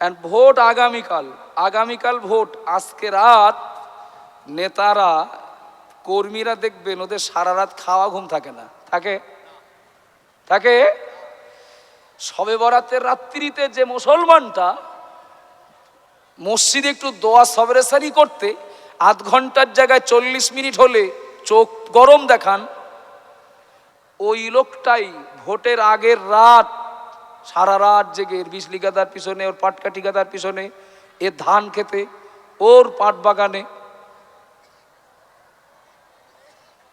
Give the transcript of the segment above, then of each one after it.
And vote আগামীকাল আগামীকাল vote, আজকে রাত নেতারা, কর্মীরা দেখবেন ওদের সারা রাত খাওয়া ঘুম থাকে না। থাকে? থাকে? সবে বরাতের রাত্রিতে যে মুসলমানটা মসজিদে একটু দোয়া সবরেসারি করতে, আধ ঘণ্টার জায়গায় চল্লিশ মিনিট হলে চোখ গরম দেখান, ওই লোকটাই ভোটের আগের রাত সারা রাত জেগে বিজলি গাদার পিছনে, ওর পাটকাঠি গাদার পিছনে এর ধান খেতে, ওর পাট বাগানে।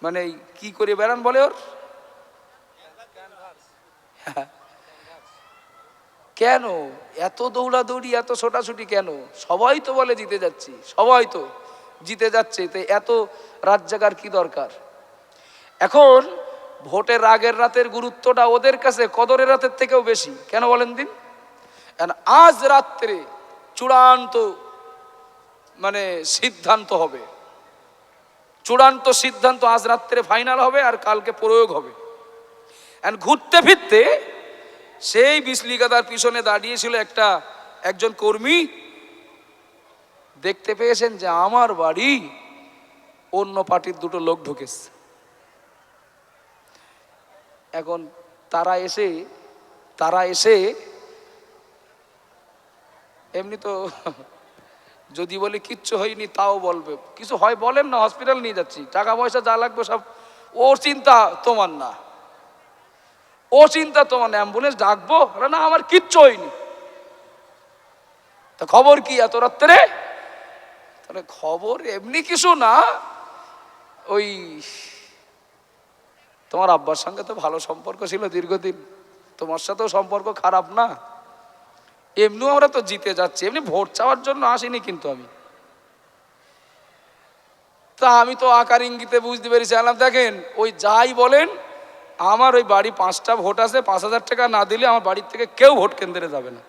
মানে কি করে বেড়ান বলে ওর। কেন? এত দৌড়াদৌড়ি, এত ছোটাছুটি কেন? সবাই তো বলে জিতে যাচ্ছি, সবাই তো জিতে যাচ্ছে, তো এত রাত জাগার কি দরকার? এখন ভোটের আগের রাতের গুরুত্বটা ওদের কাছে কদরের রাতের থেকেও বেশি। কেন বলেন দিন? আজ রাত্রে চূড়ান্ত মানে সিদ্ধান্ত হবে। চূড়ান্ত সিদ্ধান্ত আজ রাত্রে ফাইনাল হবে আর কালকে প্রয়োগ হবে। And ঘুরতে ফিরতে সেই বিসলিকাদার পিছনে দাঁড়িয়েছিল একটা, একজন কর্মী। দেখতে পেয়েছেন যে আমার বাড়ি অন্য পার্টির দুটো লোক ঢুকেছে। এখন তারা এসে তারা এসে, এমনি তো যদি বলি কিচ্ছু হয়নি, তাও বলবে। কিছু হয় বলেন না হসপিটাল নিয়ে যাচ্ছি। টাকা পয়সা যা লাগবে সব, ওর চিন্তা তোমার না। ও চিন্তা তোমার না অ্যাম্বুলেন্স ডাকবো না, আমার কিচ্ছু হয়নি। তা খবর কি এত রাত্রে? তাহলে খবর এমনি কিছু না, ওই তোমার আব্বার সঙ্গে তো ভালো সম্পর্ক ছিল দীর্ঘদিন। তোমার সাথেও সম্পর্ক খারাপ না? এমনিও আমরা তো জিতে যাচ্ছি, এমনি ভোট চাওয়ার জন্য আসিনি কিন্তু আমি। তা আমি তো আকার ইঙ্গিতে বুঝতে পেরেছি, আলাম দেখেন, ওই যাই বলেন, আমার ওই বাড়ি পাঁচটা ভোট আছে, পাঁচ হাজার টাকা না দিলে আমার বাড়ির থেকে কেউ ভোট কেন্দ্রে যাবে না।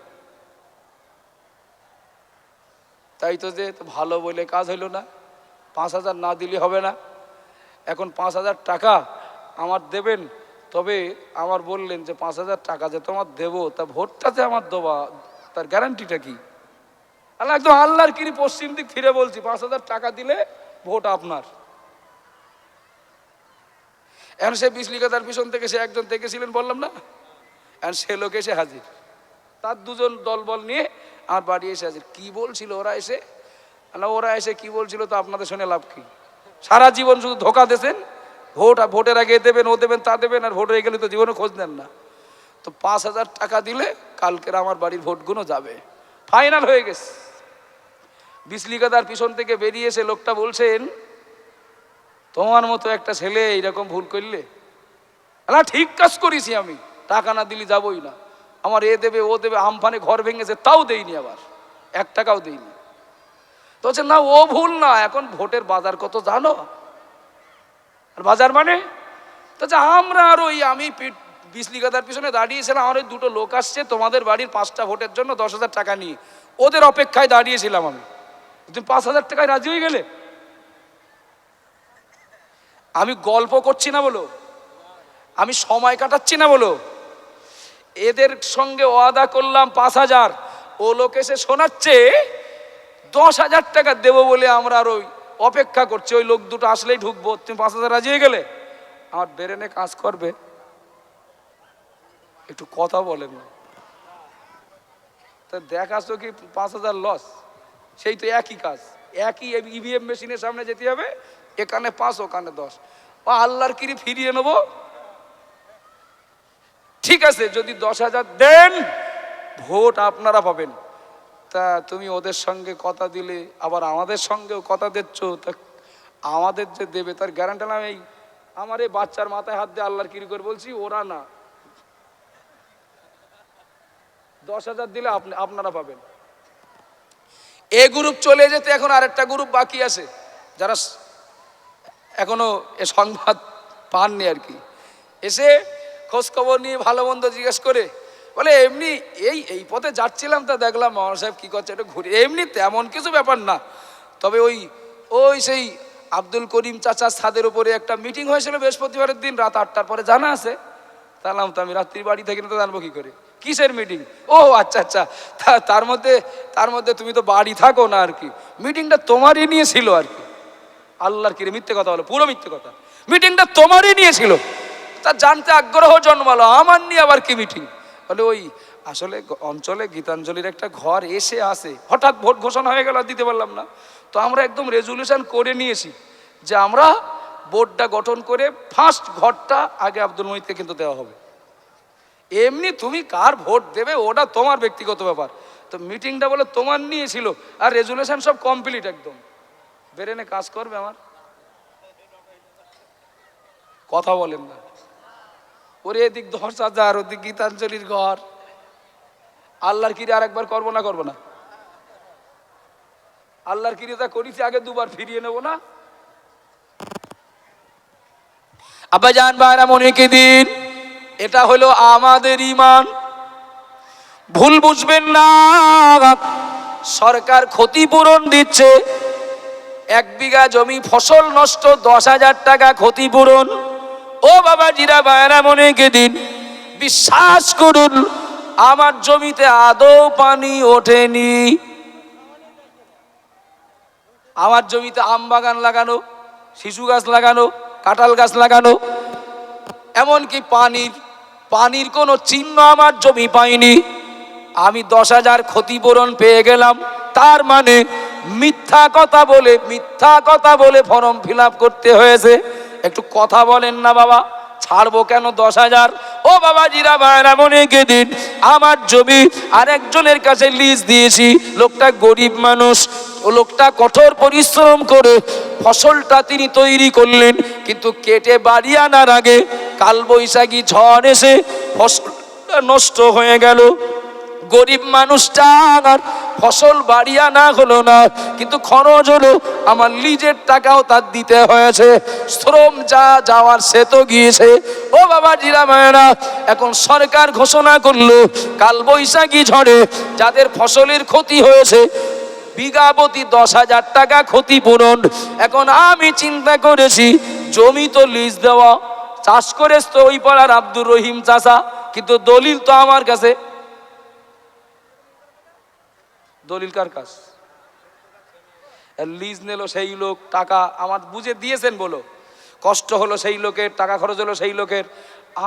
তাই তো যে ভালো বলে কাজ হইল না, পাঁচ হাজার না দিলে হবে না। এখন পাঁচ হাজার টাকা আমার দেবেন, তবে আমার বললেন যে পাঁচ হাজার টাকা যে তোমার দেবো, তা ভোটটা যে আমার দেবা, তার গ্যারান্টিটা কি? আল্লাহ একদম আল্লাহর কিনি পশ্চিম দিক ফিরে বলছি, পাঁচ হাজার টাকা দিলে ভোট আপনার। এখন সে বিশলিকাতার পিছন থেকে সে একজন দেখেছিলেন বললাম না? এখন সে লোক এসে হাজির। তার দুজন দলবল নিয়ে আমার বাড়ি এসে হাজির। কি বলছিল ওরা এসে? ওরা এসে কি বলছিল তো আপনাদের শুনে লাভ কি? সারা জীবন শুধু ধোকা দেন ভোট, আর ভোটের আগে দেবেন, ও দেবেন, তা দেবেন, আর ভোট হয়ে গেলে তো জীবনে খোঁজ নেন না। তো পাঁচ হাজার টাকা দিলে কালকের আমার বাড়ির ভোটগুলো যাবে। ফাইনাল হয়ে গেছে। বিশলিকাদার পিছন থেকে বেরিয়ে এসে লোকটা বলছেন, তোমার মতো একটা ছেলে এইরকম ভুল করলে? না ঠিক কাজ করেছি আমি। টাকা না দিলে যাবই না। আমার এ দেবে, ও দেবে, আমফানে ঘর ভেঙেছে, তাও দেইনি আবার। এক টাকাও দেইনি। তো হচ্ছে না, ও ভুল না। এখন ভোটের বাজার কত জানো? আর বাজার মানে? যে আমরা আর ওই আমি পিঠ- বিশলিকাদার পিছনে দাঁড়িয়েছিলাম আমার ওই দুটো লোক আসছে, তোমাদের বাড়ির পাঁচটা ভোটের জন্য দশ হাজার টাকা নিয়ে। ওদের অপেক্ষায় দাঁড়িয়েছিলাম আমি। তুমি পাঁচ হাজার টাকায় রাজি হয়ে গেলে? আমি গল্প করছি না বলো। আমি সময় কাটাচ্ছি না বলো। এদের সঙ্গে ওয়াদা করলাম পাঁচ হাজার। ও লোক এসে শোনাচ্ছে, দশ হাজার টাকা দেবো বলে আমরা আর ওই অপেক্ষা করছি, ওই লোক দুটো আসলেই ঢুকবো, তুমি পাঁচ হাজার রাজি হয়ে গেলে? আমার বেরেনে কাজ করবে। একটু কথা বলেন তা দেখাস তো কি পাঁচ হাজার লস সেই তো একই কাজ। একই ইভিএম মেশিনের সামনে যেতে হবে, এখানে পাঁচ, ওখানে দশ। ও আল্লাহর কিরি ফিরিয়ে নেব? ঠিক আছে, যদি দশ হাজার দেন, ভোট আপনারা পাবেন। তা তুমি ওদের সঙ্গে কথা দিলে, আবার আমাদের সঙ্গেও কথা দিচ্ছ, তা আমাদের যে দেবে, তার গ্যারান্টি না এই আমার এই বাচ্চার মাথায় হাত দিয়ে আল্লাহর কিরি করে বলছি, ওরা না। দশ হাজার দিলে আপনি, আপনারা পাবেন। এ গ্রুপ চলে যেতে এখন আরেকটা গ্রুপ বাকি আছে, যারা এখনও এ সংবাদ পাননি আর কি। এসে খোঁজখবর নিয়ে ভালো মন্দ জিজ্ঞেস করে বলে, এমনি এই এই পথে যাচ্ছিলাম তা দেখলাম মামা সাহেব কী করছে, একটু ঘুরে এমনি তেমন কিছু ব্যাপার না। তবে ওই ওই সেই আব্দুল করিম চাচার ছাদের উপরে একটা মিটিং হয়েছিল বৃহস্পতিবারের দিন, রাত আটটার পরে জানা আছে। তাহলাম তো আমি রাত্রির বাড়ি থেকে না, তো জানব কী করে? কিসের মিটিং? ও আচ্ছা আচ্ছা। তা- তার মধ্যে তার মধ্যে তুমি তো বাড়ি থাকো না আর কি। মিটিংটা তোমারই নিয়ে ছিল আর কি। আল্লাহর কিরে, মিথ্যে কথা বলো, পুরো মিথ্যে কথা। মিটিংটা তোমারই নিয়েছিল। তা জানতে আগ্রহ জন্মালো, আমার নিয়ে আবার কি মিটিং? বলে ওই আসলে অঞ্চলে গীতাঞ্জলির একটা ঘর এসে আসে হঠাৎ ভোট ঘোষণা হয়ে গেল দিতে পারলাম না। তো আমরা একদম রেজলিউশন করে নিয়েছি যে আমরা বোর্ডটা গঠন করে ফার্স্ট ঘরটা আগে আব্দুল মহিদকে কিন্তু দেওয়া হবে। এমনি তুমি কার ভোট দেবে, ওটা তোমার ব্যক্তিগত ব্যাপার। তো মিটিংটা বলে তোমার নিয়েছিল, আর রেজুলেশন সব কমপ্লিট একদম। বেরেনে কাজ করবে আমার। কথা বলেন না। ওরে এদিক হাজার ওদিক গীতাঞ্জলির ঘর। আল্লাহর কিরে আর একবার করব না করব না? আল্লাহর কিরিতা করিছি আগে দুবার ফিরিয়ে নেব না? আব্বাজান ভাইরা, মনে কি দিন? এটা হলো আমাদের ইমান ভুল বুঝবেন না। সরকার ক্ষতিপূরণ দিচ্ছে। এক বিঘা জমি ফসল নষ্ট, দশ হাজার টাকা ক্ষতিপূরণ। ও বাবা জিরা ভাইরা মনে দিন, বিশ্বাস করুন, আমার জমিতে আদৌ পানি ওঠেনি। আমার জমিতে আম বাগান লাগানো, শিশু গাছ লাগানো, কাঁঠাল গাছ লাগানো, এমনকি পানির পানির কোনো চিহ্ন আমার জমি পাইনি আমি দশ হাজার ক্ষতিপূরণ পেয়ে গেলাম, তার মানে মিথ্যা কথা বলে, মিথ্যা কথা বলে ফর্ম ফিল করতে হয়েছে। একটু কথা বলেন না বাবা, ছাড়বো কেন দশ হাজার? ও বাবা, জিরা ভাইরা, মনে দিন আমার জমি আরেকজনের কাছে লিজ দিয়েছি, লোকটা গরিব মানুষ, ও লোকটা কঠোর পরিশ্রম করে ফসলটা তিনি তৈরি করলেন, কিন্তু কেটে বাড়ি আনার আগে কালবৈশাখী ঝড় এসে ফসলটা নষ্ট হয়ে গেল। গরিব মানুষটা আর ফসল বাড়িয়া না হলো না, কিন্তু খরচ হলো, আমার লিজের টাকাও তার দিতে হয়েছে। শ্রম যা যাওয়ার সে তো গিয়েছে। ও বাবা জিরা মায়েরা এখন সরকার ঘোষণা করল, কাল বৈশাখী ঝড়ে যাদের ফসলের ক্ষতি হয়েছে বিঘাপতি দশ হাজার টাকা ক্ষতিপূরণ। এখন আমি চিন্তা করেছি, জমি তো লিজ দেওয়া, চাষ করে তো ওই পাড়ার আব্দুর রহিম চাষা, কিন্তু দলিল তো আমার কাছে দলিল কার কাছ লিজ নিল সেই লোক টাকা আমার বুঝে দিয়েছেন বলো। কষ্ট হলো সেই লোকের, টাকা খরচ হলো সেই লোকের।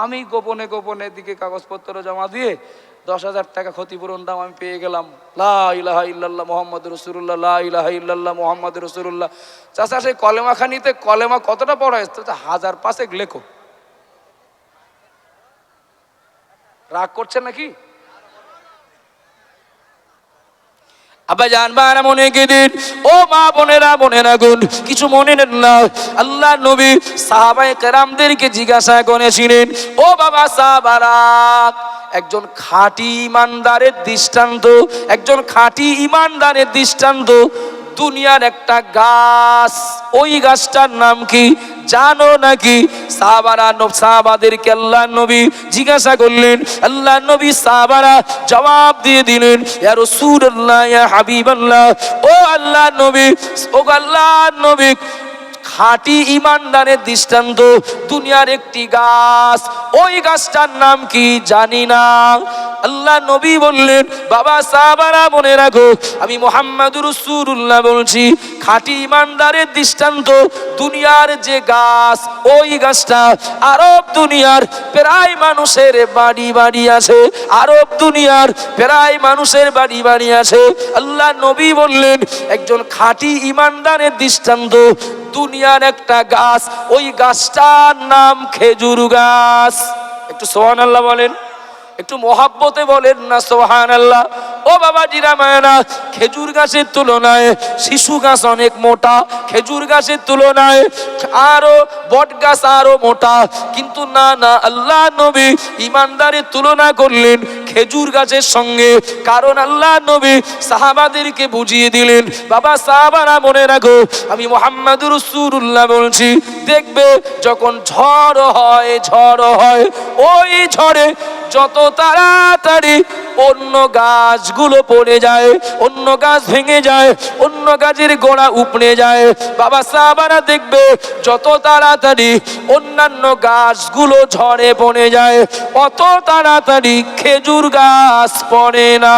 আমি গোপনে গোপনে দিকে কাগজপত্র জমা দিয়ে দশ হাজার টাকা ক্ষতিপূরণ দাম আমি পেয়ে গেলাম। লা ইলাহা ইল্লাল্লাহ মোহাম্মদ রসুল্লাহ লা ইলাহা ইল্লাল্লাহ মোহাম্মদ রসুল্লাহ চাষা সেই কলেমা খানিতে কলেমা কতটা পড়া তো হাজার পাঁচেক লেখো। রাগ করছেন নাকি? আব্বা জান বারা মনে গেদিন ও মা বোনেরা বোনেরা গুণ, কিছু মনে নেন না। আল্লাহ নবী সাহাবায়ে কেরামদেরকে জিজ্ঞাসা করেছিলেন, ও বাবা সাহাবারা, একজন খাঁটি ইমানদারের দৃষ্টান্ত, একজন খাঁটি ইমানদারের দৃষ্টান্ত দুনিয়ার একটা গাছ। ওই গাছটার নাম কি জানো নাকি? সাহাবারা সাহাবাদেরকে আল্লাহ নবী জিজ্ঞাসা করলেন, আল্লাহ নবী সাহাবারা জবাব দিয়ে দিলেন, ইয়া রাসূলুল্লাহ, ইয়া হাবিবাল্লাহ, ও আল্লাহ নবী, ও আল্লাহ নবী খাঁটি ইমানদারের দৃষ্টান্ত, দুনিয়ার একটি গাছ। ওই গাছটার নাম কি জানি না। আল্লাহ নবী বললেন, বাবা, সাহাবারা মনে রাখো, আমি মোহাম্মদুর রসুল্লাহ বলছি, খাঁটি ইমানদারের দৃষ্টান্ত, দুনিয়ার যে গাছ, ওই গাছটা আরব দুনিয়ার প্রায় মানুষের বাড়ি বাড়ি আছে, আরব দুনিয়ার প্রায় মানুষের বাড়ি বাড়ি আছে। আল্লাহ নবী বললেন, একজন খাঁটি ইমানদারের দৃষ্টান্ত দুনিয়ার একটা গাছ, ওই গাছটার নাম খেজুর গাছ। একটু সোহান আল্লাহ বলেন, একটু মহাব্বতে বলেন না সোহান আল্লাহ ও বাবা জিরা মায়না খেজুর গাছের তুলনায় শিশু গাছ অনেক মোটা, খেজুর গাছের তুলনায় আরও বট গাছ আরও মোটা। কিন্তু না না, আল্লাহ নবী ইমানদারের তুলনা করলেন খেজুর গাছের সঙ্গে। কারণ আল্লাহ নবী সাহাবাদেরকে বুঝিয়ে দিলেন, বাবা, সাহাবারা মনে রাখো, আমি মোহাম্মদ রসুল্লাহ বলছি, দেখবে যখন ঝড় হয় ঝড় হয়, ওই ঝড়ে যত তাড়াতাড়ি অন্য গাছগুলো পড়ে যায়, অন্য গাছ ভেঙে যায়, অন্য গাছের গোড়া উপড়ে যায়, বাবা সাহাবারা দেখবে যত তাড়াতাড়ি অন্যান্য গাছগুলো ঝড়ে পড়ে যায়, অত তাড়াতাড়ি খেজুর গাছ পড়ে না।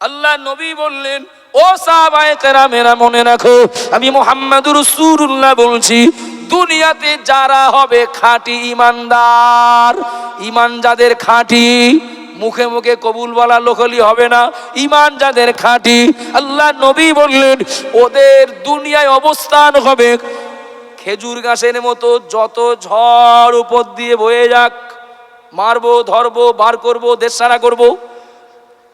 আল্লাহ নবী বললেন, ও সাহাবায়ে কেরামেরা, মনে রাখো, আমি মোহাম্মদুর রসুল্লাহ বলছি দুনিয়াতে যারা হবে খাঁটি ইমানদার, ইমান যাদের খাঁটি, মুখে মুখে কবুল বলা লোকলি হবে না, ইমান যাদের খাঁটি, আল্লাহ নবী বললেন, ওদের দুনিয়ায় অবস্থান হবে খেজুর গাছের মতো, যত ঝড় উপর দিয়ে বয়ে যাক, মারবো, ধরবো, বার করব দেশারা করব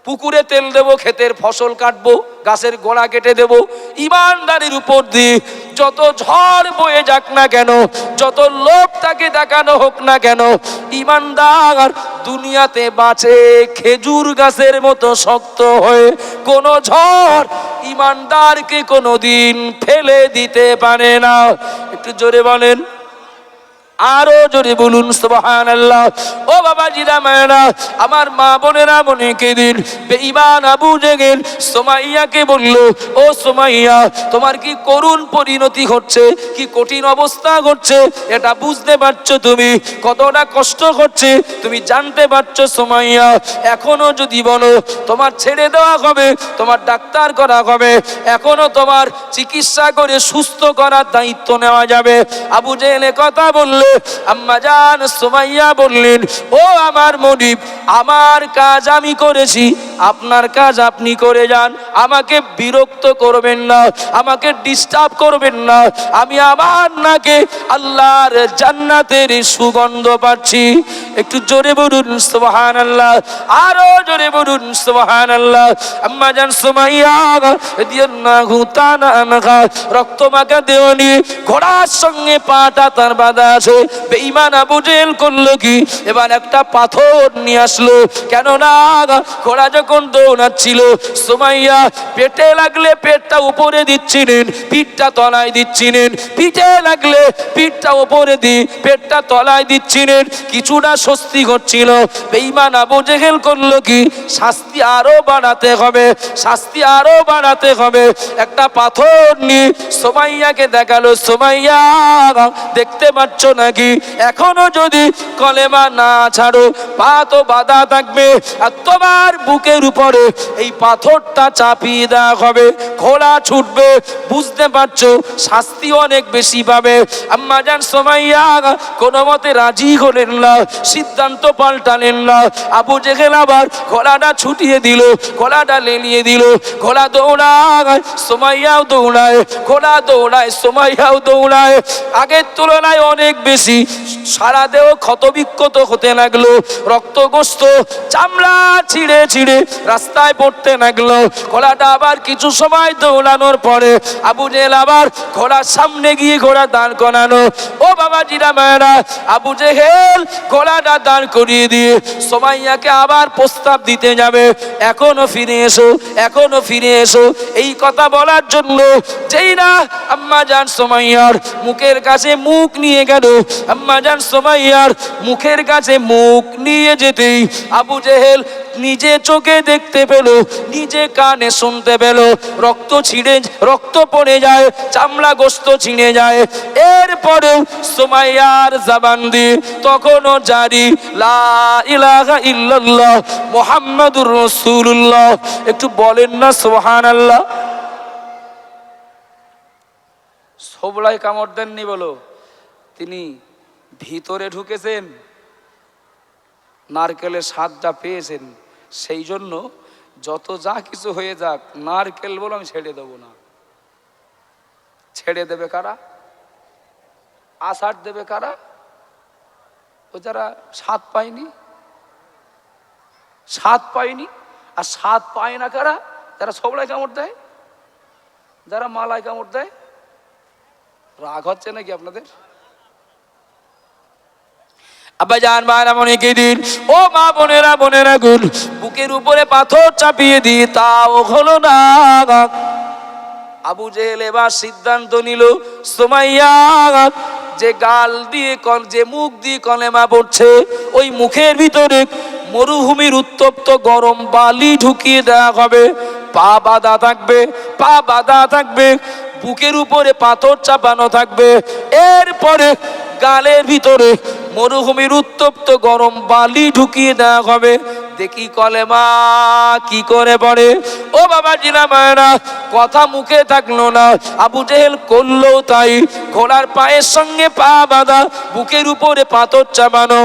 পুকুরে তেল দেবো, ক্ষেতের ফসল কাটবো, গাছের গোড়া কেটে দেব। ইমানদারির উপর দিয়ে যত ঝড় বয়ে যাক না কেন, যত লোক তাকে দেখানো হোক না কেন, ইমানদার দুনিয়াতে বাঁচে খেজুর গাছের মতো শক্ত হয়ে। কোনো ঝড় ইমানদারকে কোনো দিন ফেলে দিতে পারে না। একটু জোরে বলেন আরও জোরে বলুন ও বাবা জিরা মায়েরা, আমার মা বোনেরা মনেকে দিন, বেঈমান আবু জেগেল সোমাইয়াকে বলল, ও সোমাইয়া, তোমার কি করুণ পরিণতি হচ্ছে কি কঠিন অবস্থা ঘটছে? এটা বুঝতে পারছ তুমি? কতটা কষ্ট করছে তুমি জানতে পারছ সোমাইয়া? এখনও যদি বলো, তোমার ছেড়ে দেওয়া হবে, তোমার ডাক্তার করা হবে, এখনও তোমার চিকিৎসা করে সুস্থ করার দায়িত্ব নেওয়া যাবে। আবু জেলে কথা বললে আম্মা জান সুমাইয়া বললেন ও আমার মনিব আমার কাজ আমি করেছি। আপনার কাজ আপনি করে যান, আমাকে বিরক্ত করবেন না, আমাকে ডিস্টার্ব করবেন না, আমি আমার নাকে আল্লাহর জান্নাতের সুগন্ধ পাচ্ছি। একটু জোরে বলুন সুবহান আল্লাহ আরও জোরে বলুন সুবহান আল্লাহ আম্মা জান সুমাইয়া রক্ত মাখা দেওয়ানি, ঘোড়ার সঙ্গে পাটা তার বাঁধা আছে। বেঈমান আবু জেল করল কি? এবার একটা পাথর নিয়ে আসলো। কেননা, ঘোড়া দৌড়াচ্ছিল, সুমাইয়া পেটে লাগলে পেটটা উপরে দিচ্ছিলেন, পিঠটা তলায় দিচ্ছিলেন। পিঠে লাগলে পিঠটা উপরে দি, পেটটা তলায় দিচ্ছিলেন। কিছুটা স্বস্তি করছিল বেঈমান আবু জেহেল করল কি? শাস্তি আরও বাড়াতে হবে, শাস্তি আরও বাড়াতে হবে। একটা পাথর নিয়ে সোমাইয়াকে দেখাল, সোমাইয়া, দেখতে পাচ্ছ নাকি? এখনও যদি কলেমা না ছাড়ো, পা তো বাধা থাকবে। আর তোমার বুকের উপরে এই পাথরটা চাপিয়ে দেওয়া হবে। ঘোড়া ছুটবে, বুঝতে পারছ, শাস্তি অনেক বেশি পাবে। আম্মা জান সোমাইয়া কোনো মতে রাজি হলেন না, সিদ্ধান্ত পাল্টালেন না। আবু জেহেল আবার ঘোড়াটা ছুটিয়ে দিল, ঘোড়াটা লেলিয়ে দিল। ঘোড়া দৌড়ায়, সোমাইয়াও দৌড়ায়, ঘোড়া দৌড়ায়, সোমাইয়াও দৌড়ায়। আগের তুলনায় অনেক বেশি। সারা দেহ ক্ষতবিক্ষত হতে লাগল রক্তগ্রস্ত চামড়া ছিঁড়ে ছিঁড়ে রাস্তায় পড়তে লাগল। ঘোড়াটা আবার কিছু সময় দৌড়ানোর পরে আবু জেহেল আবার ঘোড়ার সামনে গিয়ে ঘোড়া দাঁড় করানো ও বাবা জিরা মায়েরা, আবু জেহেল ঘোড়াটা দাঁড় করিয়ে দিয়ে সোমাইয়াকে আবার প্রস্তাব দিতে যাবে। এখনও ফিরে এসো, এখনও ফিরে এসো। এই কথা বলার জন্য যেই না আম্মা জান সোমাইয়ার মুখের কাছে মুখ নিয়ে গেল। আম্মা জান সোমাইয়ার মুখের কাছে মুখ নিয়ে যেতেই আবু জেহেল নিজে চোখে দেখতে পেল, নিজে কানে শুনতে পেল। রক্ত ছিঁড়ে, রক্ত পড়ে যায়, চামড়া গোস্ত ছিঁড়ে যায়। এরপরেও সোমাইয়ার জাবান দিয়ে তখনও জারি মুহাম্মাদুর রাসূলুল্লাহ। একটু বলেন না সোহান আল্লাহ সবলাই কামড় দেননি বলো। তিনি ভিতরে ঢুকেছেন, নারকেলের স্বাদটা পেয়েছেন। সেই জন্য যত যা কিছু হয়ে যাক, নারকেল বলে আমি ছেড়ে দেবো না। ছেড়ে দেবে কারা? আষাঢ় দেবে কারা? ও যারা স্বাদ পায়নি স্বাদ পায়নি, আর স্বাদ পায় না কারা? যারা সবলাই কামড় দেয়, যারা মালায় কামড় দেয়। রাগ হচ্ছে নাকি আপনাদের? আব্বাজান মায়েরা মনে কে দিন? ও মা বোনেরা বোনেরা গুন বুকের উপরে পাথর চাপিয়ে দিয়ে তাও হলো না। আবু জেহেল এবার সিদ্ধান্ত নিল, সোমাইয়া, যে গাল দিয়ে কল যে মুখ দিয়ে কলেমা পড়ছে, ওই মুখের ভিতরে মরুভূমির উত্তপ্ত গরম বালি ঢুকিয়ে দেওয়া হবে। পা বাঁধা থাকবে, পা বাঁধা থাকবে, বুকের উপরে পাথর চাপানো থাকবে। এরপরে গালের ভিতরে মরুভূমির উত্তপ্ত গরম বালি ঢুকিয়ে দেওয়া হবে। দেখি কলেমা কি করে পড়ে? ও বাবা জিনা মায়েরা, কথা মুখে থাকল না। আবু জেহেল করল তাই। ঘোড়ার পায়ের সঙ্গে পা বাঁধা, বুকের উপরে পাথর চাপানো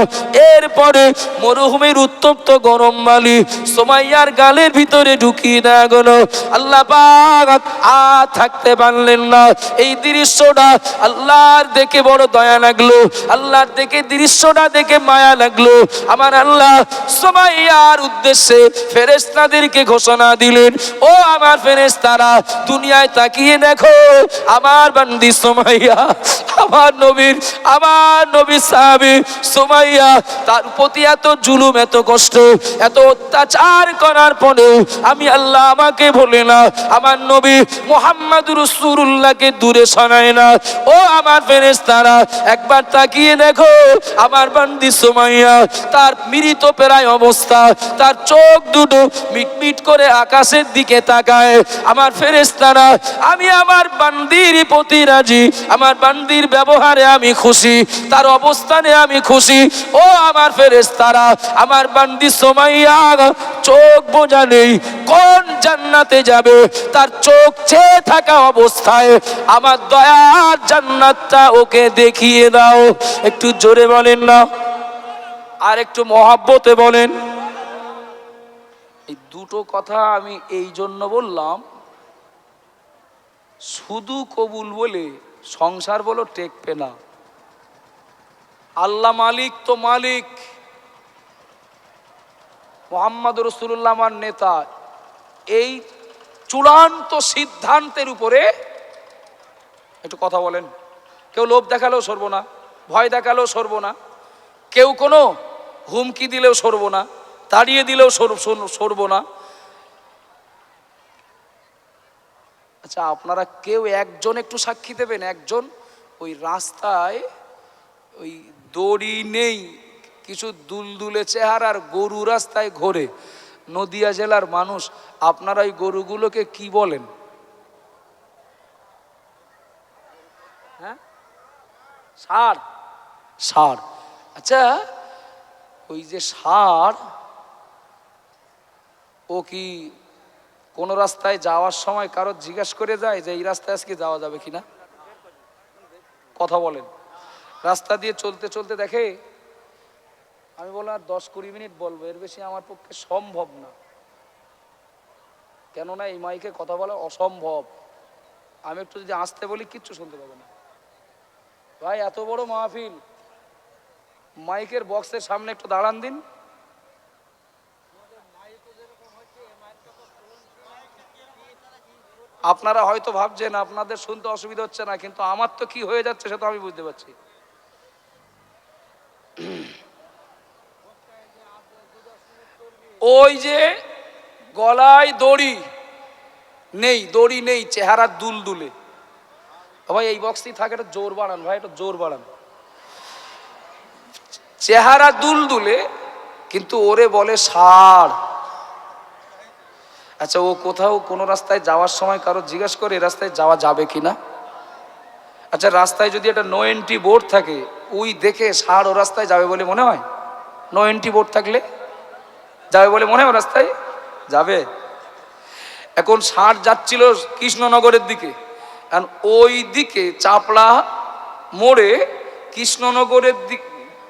এরপরে মরুভূমির উত্তপ্ত গরম বালি সোমাইয়ার গালের ভিতরে ঢুকিয়ে দেওয়া গেলো। আল্লাহ পাক আর থাকতে পারলেন না। এই দৃশ্যটা আল্লাহর দেখে বড় দয়া লাগল। আল্লাহর দেখে দৃশ্যটা দেখে মায়া লাগল। আমার আল্লাহ সোমাইয়ার উদ্দেশ্যে ফেরেস্তাদেরকে ঘোষণা দিলেন, ও আমার ফেরেস্তারা দুনিয়ায় তাকিয়ে দেখো, আমার বান্দি সোমাইয়া, আমার নবীর, আমার নবী সাহাবি সোমাইয়া, তার প্রতি এত জুলুম, এত কষ্ট, এত অত্যাচার করার পরে আমি আল্লাহ আমাকে বলে না, আমার নবী মোহাম্মদ রসুল্লাহকে দূরে সরায় না। ও আমার ফেরেস্তারা একবার তাকিয়ে দেখো, আমার বান্দি সোমাইয়া, তার মৃত প্রায় অবস্থা তার চোখ দুটো মিটমিট করে আকাশের দিকে তাকায়। আমার ফেরেস্তারা আমি আমার বান্দির প্রতি রাজি। আমার বান্দির ব্যবহারে আমি খুশি, তার অবস্থানে আমি খুশি। ও আমার ফেরেস্তারা আমার বান্দি সোমাইয়া চোখ বোঝা নেই, কোন জান্নাতে যাবে? তার চোখ চেয়ে থাকা অবস্থায় আমার দয়ার জান্নাতটা ওকে দেখিয়ে দাও। একটু জোরে বলেন না, আর একটু মহাব্বতে বলেন। দুটো কথা আমি এই জন্য বললাম। শুধু কবুল বলে সংসার বলো টেকবে না। আল্লাহ মালিক তো মালিক। মোহাম্মদ রসুল্লাহ নেতা। এই চূড়ান্ত সিদ্ধান্তের উপরে একটু কথা বলেন। কেউ লোভ দেখালেও সরবো না, ভয় দেখালেও সরবো না। কেউ কোনো হুমকি দিলেও সরবো না। তাড়িয়ে দিলেও সর- সর- সরবো না। আচ্ছা আপনারা কেউ একজন একটু সাক্ষী দেবেন? একজন? ওই রাস্তায় ওই দড়ি নেই, কিছু দুলদুলে চেহারার গরু রাস্তায় ঘোরে। নদিয়া জেলার মানুষ, আপনারা ওই গরুগুলোকে কি বলেন? হ্যাঁ? ষাঁড় ষাঁড় আচ্ছা ওই যে ষাঁড় ও কি কোন রাস্তায় যাওয়ার সময় কারও জিজ্ঞেস করে যায় যে এই রাস্তায় আজকে যাওয়া যাবে কি না কথা বলেন। রাস্তা দিয়ে চলতে চলতে দেখে, আমি বললাম, আর দশ কুড়ি মিনিট বলব, এর বেশি আমার পক্ষে সম্ভব না। কেননা এই মাইকে কথা বলা অসম্ভব। আমি একটু যদি আসতে বলি, কিচ্ছু শুনতে পাবো না। ভাই, এত বড় মাহফিল। মাইকের বক্সের সামনে একটু দাঁড়ান দিন। আপনারা হয়তো ভাবছেন, আপনাদের শুনতে অসুবিধা হচ্ছে না, কিন্তু আমার তো কি হয়ে যাচ্ছে সেটা আমি বুঝতে পারছি। ওই যে গলায় দড়ি নেই দড়ি নেই, চেহারা দুল দুলে ভাই, এই বক্সটি থাকে, এটা জোর বাড়ান ভাই, এটা জোর বাড়ান চেহারা দুল দুলে কিন্তু ওরে বলে ষাঁড়। আচ্ছা ও কোথাও কোনো রাস্তায় যাওয়ার সময় কারও জিজ্ঞাসা করে রাস্তায় যাওয়া যাবে কি না? আচ্ছা রাস্তায় যদি একটা নো এন্ট্রি বোর্ড থাকে, ওই দেখে ষাঁড় ও রাস্তায় যাবে বলে মনে হয়? নো এন্ট্রি বোর্ড থাকলে? যাবে বলে মনে হয় রাস্তায়? যাবে। এখন ষাঁড় যাচ্ছিল কৃষ্ণনগরের দিকে। কারণ ওই দিকে চাপড়া মোড়ে কৃষ্ণনগরের দিক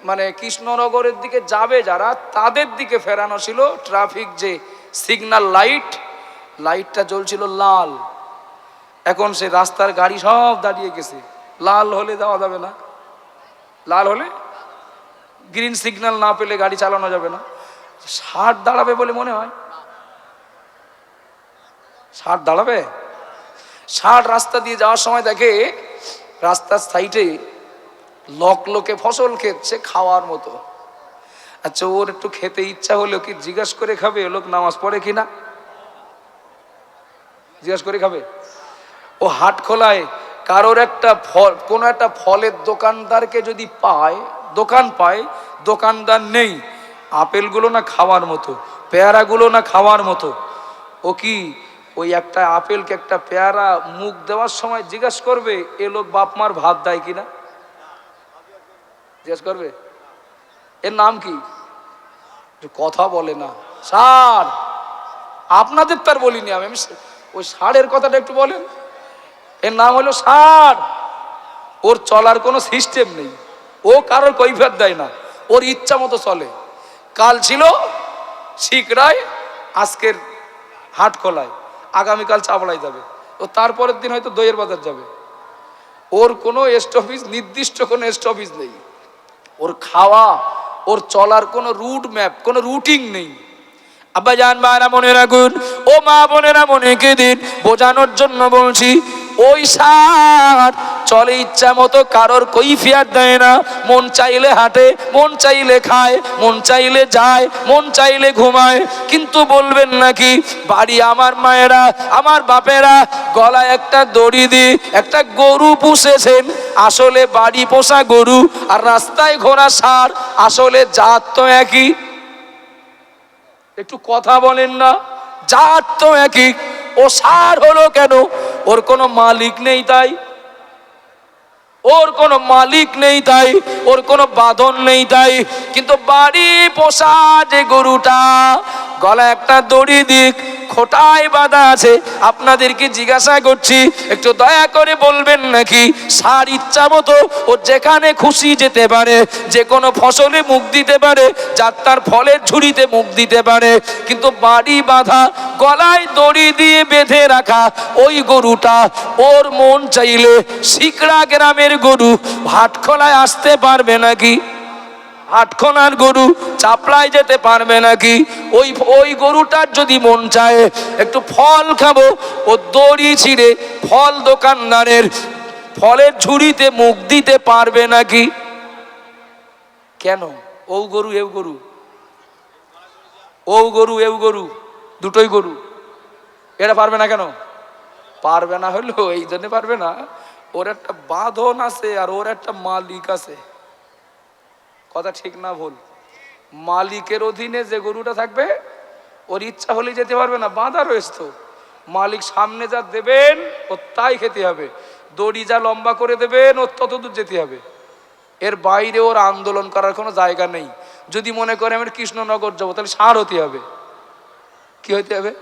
মানে কৃষ্ণনগরের দিকে যাবে যারা, তাদের দিকে ফেরানো ছিল ট্রাফিক যে সিগন্যাল লাইট লাইটটা জ্বলছিল লাল। এখন সে রাস্তার গাড়ি সব দাঁড়িয়ে গেছে। লাল হলে যাওয়া যাবে না। লাল হলে গ্রিন সিগন্যাল না পেলে গাড়ি চালানো যাবে না। ষাট দাঁড়াবে বলে মনে হয়। ষাট দাঁড়াবে? ষাট রাস্তা দিয়ে যাওয়ার সময় দেখে রাস্তার সাইডে লক লোকে ফসল খেচ্ছে খাওয়ার মতো। আচ্ছা ওর একটু খেতে ইচ্ছা হলো কি জিজ্ঞাস করে খাবে? লোক নামাজ পড়ে কি না জিজ্ঞাস করে খাবে? ও হাট খোলায়, কারোর একটা ফল, কোনো একটা ফলের দোকানদারকে যদি পায়, দোকান পায়, দোকানদার নেই, আপেলগুলো না খাওয়ার মতো, পেয়ারাগুলো না খাওয়ার মতো, ও কি ওই একটা আপেলকে একটা পেয়ারা মুখ দেওয়ার সময় জিজ্ঞাসা করবে, এ লোক বাপ মার ভাত দেয় কিনা? জিজ্ঞেস করবে? এর নাম কি? কথা বলে না। সার আপনাদের তার বলিনি আমি। আমি ওই ষাঁড়ের কথাটা একটু বলেন। এর নাম হলো ষাঁড় ওর চলার কোনো সিস্টেম নেই। ও কারোর কৈফিয়ত দেয় না। ওর ইচ্ছা মতো চলে। কাল ছিল শিকরায় আজকের হাট খোলায় আগামীকাল চাবড়ায় যাবে। ও তারপরের দিন হয়তো দইয়ের বাজার যাবে। ওর কোনো স্টপিস নির্দিষ্ট কোনো স্টপিস নেই। ওর খাওয়া ওর চলার কোনো রুট ম্যাপ কোনো রুটিং নেই। আব্বা জান মারা মনে রাখুন ও মা, বোনেরা মনে কে দিন, বোঝানোর জন্য বলছি, ওই সার চলে ইচ্ছা মতো কারোর কৈফিয়াত দেয় না। মন চাইলে হাঁটে, মন চাইলে খায়, মন চাইলে যায়, মন চাইলে ঘুমায়। কিন্তু বলবেন নাকি, বাড়ি আমার মায়েরা, আমার বাপেরা, গলায় একটা দড়ি দিয়ে একটা গরু পুষেছেন আসলে বাড়ি পোষা গরু আর রাস্তায় ঘোরা সার আসলে জাত তো একই। একটু কথা বলেন না, জাত তো একই। ও সার হলো কেন? ওর কোনো মালিক নেই তাই। ওর কোনো মালিক নেই তাই, ওর কোনো বাঁধন নেই তাই। কিন্তু বাড়ি পোষা যে গরুটা গলা একটা দড়ি দিক খোটায় বাঁধা আছে। আপনাদেরকে জিজ্ঞাসা করছি, একটু দয়া করে বলবেন নাকি, সার ইচ্ছা মতো ও যেখানে খুশি যেতে পারে, যে কোনো ফসলে মুখ দিতে পারে, যার তার ফলের ঝুড়িতে মুখ দিতে পারে, কিন্তু বাড়ি বাঁধা, গলায় দড়ি দিয়ে বেঁধে রাখা ওই গরুটা ওর মন চাইলে শিকড়া গ্রামের গরু ভাটখলায় আসতে পারবে নাকি? আটখনার গরু চাপড়ায় যেতে পারবে নাকি? ওই ওই গরুটার যদি মন চায়, একটু ফল খাব। ও দড়ি ছিঁড়ে ফল দোকানদারের ফলের ঝুড়িতে মুখ দিতে পারবে নাকি? কেন? ও গরু, এও গরু। ও গরু, এও গরু। দুটোই গরু। এটা পারবে না কেন? পারবে না হলো এই জন্য পারবে না। ওর একটা বাঁধন আছে আর ওর একটা মালিক আছে। কথা ঠিক না ভুল। মালিকের অধীনে যে গরুটা থাকবে, ওর ইচ্ছা হলে যেতে পারবে না, বাঁধা রয়েছে তো। মালিক সামনে যা দেবেন, ও তাই খেতে হবে। দড়ি যা লম্বা করে দেবেন, ও তত দূর যেতে হবে। এর বাইরে ওর আন্দোলন করার কোনো জায়গা নেই। যদি মনে করে আমি কৃষ্ণনগর যাব, তাহলে সার হতে হবে। কি হতে হবে?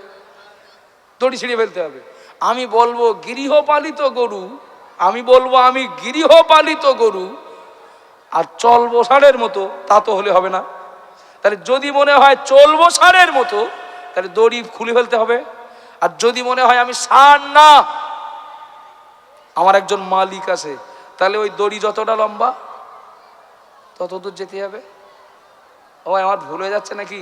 দড়ি ছিঁড়ে ফেলতে হবে। আমি বলব, গৃহপালিত গরু, আমি বলব, আমি গৃহপালিত গরু আর চলবো ষাঁড়ের মতো, তা তো হলে হবে না। তাহলে যদি মনে হয় চলবো ষাঁড়ের মতো, তাহলে দড়ি খুলে ফেলতে হবে। আর যদি মনে হয় আমি ষাঁড় না, আমার একজন মালিক আছে, তাহলে ওই দড়ি যতটা লম্বা তত দূর যেতে হবে। ও আমার ভুল হয়ে যাচ্ছে নাকি?